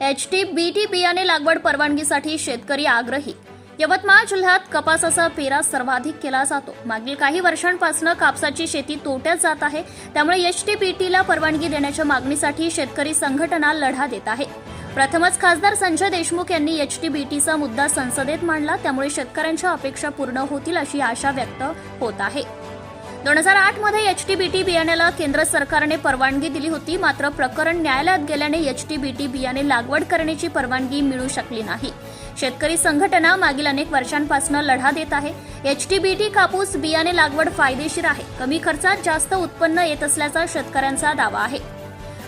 H T B T बियाणे लागवड परवानगीसाठी शेतकरी आग्रही. यवतमाळ जिल्ह्यात कपासाचा पेरा सर्वाधिक केला जातो. मागील काही वर्षांपासून कापसाची शेती तोट्यात जात आहे. त्यामुळे एच टी बी टीला परवानगी देण्याच्या मागणीसाठी शेतकरी संघटना लढा देत आहे. प्रथमच खासदार संजय देशमुख यांनी एच टी बी टीचा मुद्दा संसदेत मांडला. त्यामुळे शेतकऱ्यांच्या अपेक्षा पूर्ण होतील अशी आशा व्यक्त होत आहे. दोन हजार आठमध्ये एच टी बी टी बियाण्याला केंद्र सरकारने परवानगी दिली होती. मात्र प्रकरण न्यायालयात गेल्याने एच टी बी टी बियाणे लागवड करण्याची परवानगी मिळू शकली नाही. शेतकरी संघटना मागील अनेक वर्षांपासून लढा देत आहे. एच टी बी टी कापूस बियाणे लागवड फायदेशीर आहे. कमी खर्चात जास्त उत्पन्न येत असल्याचा शेतकऱ्यांचा दावा आहे.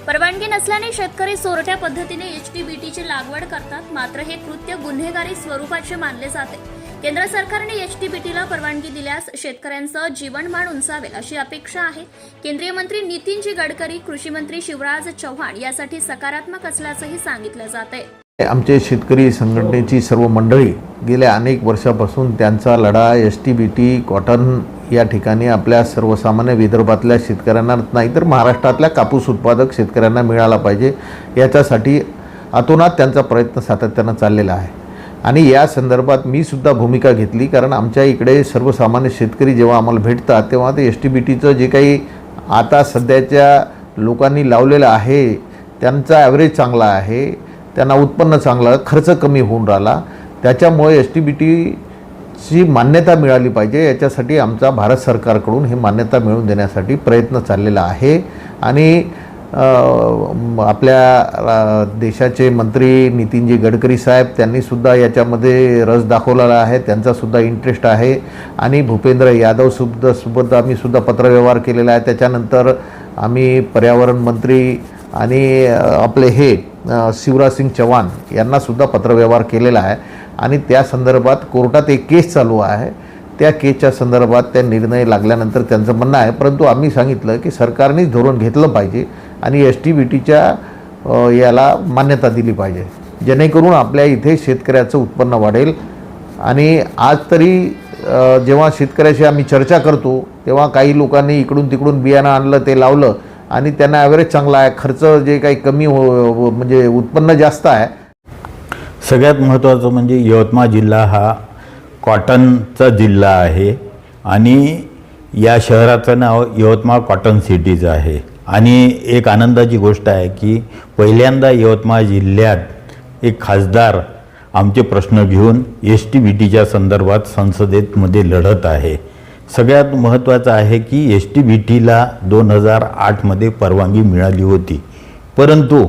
परवानगी नसल्याने शेतकरी चोरट्या पद्धतीने एच टी बी टीची लागवड करतात. मात्र हे कृत्य गुन्हेगारी स्वरूपाचे मानले जाते. केंद्र सरकारने एच टी बी टीला परवानगी दिल्यास शेतकऱ्यांचं जीवनमान उंचावेल अशी अपेक्षा आहे. केंद्रीय मंत्री नितीनजी गडकरी कृषी मंत्री शिवराज चव्हाण यासाठी सकारात्मक असल्याचंही सांगितलं जात आहे आमचे शेतकरी संघटनेची सर्व मंडळी गेल्या अनेक वर्षापासून त्यांचा लढा S T B T cotton या ठिकाणी आपल्या सर्वसामान्य विदर्भातल्या शेतकऱ्यांना नाही तर महाराष्ट्रातल्या कापूस उत्पादक शेतकऱ्यांना मिळाला पाहिजे. याच्यासाठी अतोनात त्यांचा प्रयत्न सातत्यानं चाललेला आहे. आणि या संदर्भात मी सुद्धा भूमिका घेतली कारण आमच्या इकडे सर्वसामान्य शेतकरी जेव्हा आम्हाला भेटतात तेव्हा ते एस टी बी टीचं जे काही आता सध्याच्या लोकांनी लावलेलं आहे त्यांचा ॲव्हरेज चांगला आहे त्यांना उत्पन्न चांगलं खर्च कमी होऊन राहिला. त्याच्यामुळे एस टी बी टी ची मान्यता मिळाली पाहिजे. याच्यासाठी आमचा भारत सरकारकडून ही मान्यता मिळवून देण्यासाठी प्रयत्न चाललेला आहे. आणि आपल्या देशाचे मंत्री नितीनजी गडकरी साहेब त्यांनीसुद्धा याच्यामध्ये रस दाखवलेला आहे. त्यांचासुद्धा इंटरेस्ट आहे. आणि भूपेंद्र यादव सुद्धा सोबत आम्ही सुद्धा पत्रव्यवहार केलेला आहे. त्याच्यानंतर आम्ही पर्यावरण मंत्री आणि आपले हे शिवराज सिंग चव्हाण यांनासुद्धा पत्रव्यवहार केलेला आहे. आणि त्या संदर्भात कोर्टात एक केस चालू आहे. त्या केसच्या संदर्भात त्या निर्णय लागल्यानंतर त्यांचं म्हणणं आहे. परंतु आम्ही सांगितलं की सरकारनेच धोरण घेतलं पाहिजे आणि एस टी बी टीच्या याला मान्यता दिली पाहिजे. जेणेकरून आपल्या इथे शेतकऱ्याचं उत्पन्न वाढेल. आणि आज तरी जेव्हा शेतकऱ्याशी आम्ही चर्चा करतो तेव्हा काही लोकांनी इकडून तिकडून बियाणं आणलं ते लावलं आणि त्यांना ॲव्हरेज चांगला आहे. खर्च जे काही कमी हो, हो म्हणजे उत्पन्न जास्त आहे. सगळ्यात महत्त्वाचं म्हणजे यवतमाळ जिल्हा हा कॉटनचा जिल्हा आहे आणि या शहराचं नाव यवतमाळ कॉटन सिटीज आहे. आणि एक आनंदाची गोष्ट आहे की पहिल्यांदा यवतमाळ जिल्ह्यात एक खासदार आमचे प्रश्न घेऊन एस टी बी टीच्या संदर्भात संसदेमध्ये लढत आहे. सगळ्यात महत्त्वाचं आहे की एस टी बी टीला दोन हजार आठमध्ये परवानगी मिळाली होती. परंतु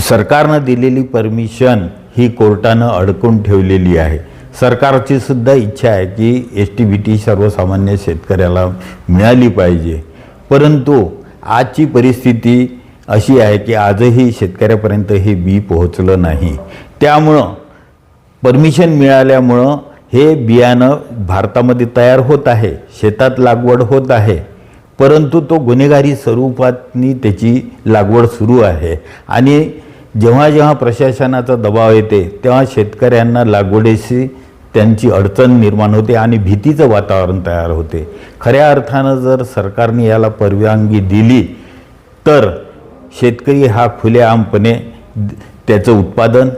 सरकारनं दिलेली परमिशन ही कोर्टानं अडकून ठेवलेली आहे. सरकारची सुद्धा इच्छा आहे की एस टी बी टी सर्वसामान्य शेतकऱ्याला मिळाली पाहिजे. परंतु आजची परिस्थिती अशी आहे की आजही शेतकऱ्यापर्यंत हे बी पोहोचलं नाही. त्यामुळं परमिशन मिळाल्यामुळं हे बियाणं भारतामध्ये तयार होत आहे शेतात लागवड होत आहे परंतु तो गुन्हेगारी स्वरूपातनी त्याची लागवड सुरू आहे. आणि जेव्हा जेव्हा प्रशासनाचा दबाव येते तेव्हा शेतकऱ्यांना लागवडीशी त्यांची अडचण निर्माण होते आणि भीतीचं वातावरण तयार होते. खऱ्या अर्थानं जर सरकारने याला परवानगी दिली तर शेतकरी हा खुलेआमपणे त्याचं उत्पादन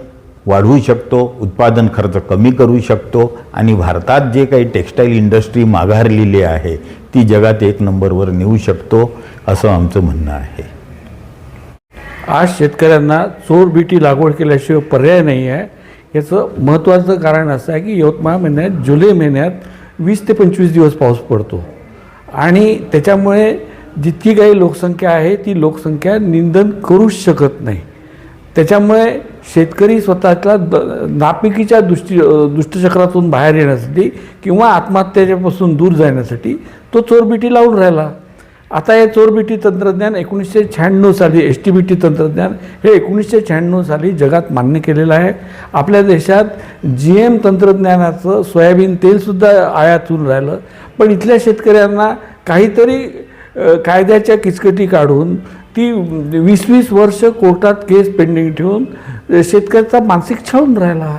वाढवू शकतो उत्पादन खर्च कमी करू शकतो आणि भारतात जे काही टेक्स्टाईल इंडस्ट्री माघारलेली आहे ती जगात एक नंबरवर नेऊ शकतो असं आमचं म्हणणं आहे. आज शेतकऱ्यांना चोर बीटी लागवड केल्याशिवाय पर्याय नाही आहे. याचं महत्त्वाचं कारण असं आहे की यवतमाळ महिन्यात जुलै महिन्यात वीस ते पंचवीस दिवस पाऊस पडतो. आणि त्याच्यामुळे जितकी काही लोकसंख्या आहे ती लोकसंख्या निंदन करूच शकत नाही. त्याच्यामुळे शेतकरी स्वतःच्या द नापिकीच्या दृष्टी दुष्टचक्रातून बाहेर येण्यासाठी किंवा आत्महत्याच्यापासून दूर जाण्यासाठी तो चोरबिटी लावून राहिला. आता हे चोरबिटी तंत्रज्ञान एकोणीसशे शहाण्णव साली एस टी बी टी तंत्रज्ञान हे एकोणीसशे शहाण्णव साली जगात मान्य केलेलं आहे. आपल्या देशात जी एम तंत्रज्ञानाचं सोयाबीन तेलसुद्धा आयात होऊन राहिलं. पण इथल्या शेतकऱ्यांना काहीतरी कायद्याच्या किचकटी काढून ती वीस वीस वर्ष कोर्टात केस पेंडिंग ठेवून शेतकऱ्याचा मानसिक छळून राहिला.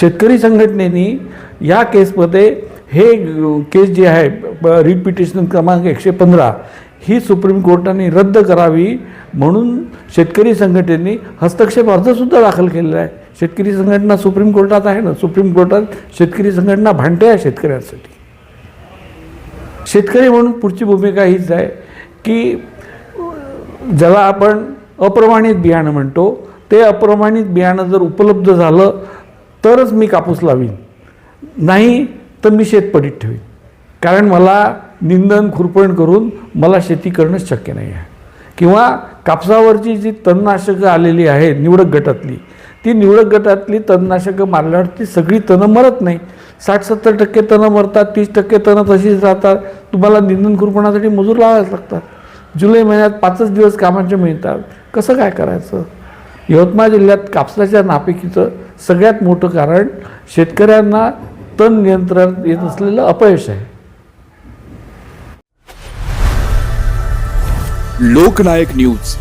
शेतकरी संघटनेनी या केसमध्ये हे केस जे आहे रिट क्रमांक एकशे पंधरा ही सुप्रीम कोर्टाने रद्द करावी म्हणून शेतकरी संघटनेने हस्तक्षेप अर्जसुद्धा दाखल केलेला आहे. शेतकरी संघटना सुप्रीम कोर्टात आहे ना? सुप्रीम कोर्टात शेतकरी संघटना भांडते आहे शेतकऱ्यांसाठी. शेतकरी म्हणून पुढची भूमिका हीच आहे की ज्याला आपण अप्रमाणित बियाणं म्हणतो ते अप्रमाणित बियाणं जर उपलब्ध झालं तरच मी कापूस लावीन. नाही तर मी शेतपडीत ठेवीन. कारण मला निंदन खुरपण करून मला शेती करणंच शक्य नाही आहे. किंवा कापसावरची जी तणनाशकं आलेली आहे निवडक गटातली ती निवडक गटातली तणनाशकं मारल्यावर ती सगळी तणं मरत नाही. साठ सत्तर टक्के तणं मरतात तीस टक्के तणं तशीच राहतात. तुम्हाला निंदन खुरपणासाठी मजूर लावायला लागतात. जुलै महिन्यात पाचच दिवस कामाचे मिळतात. कसं काय करायचं? यवतमाळ जिल्ह्यात कापसाच्या नापिकीचं सगळ्यात मोठं कारण शेतकऱ्यांना तण नियंत्रण येत असलेलं अपयश आहे. लोकनायक न्यूज.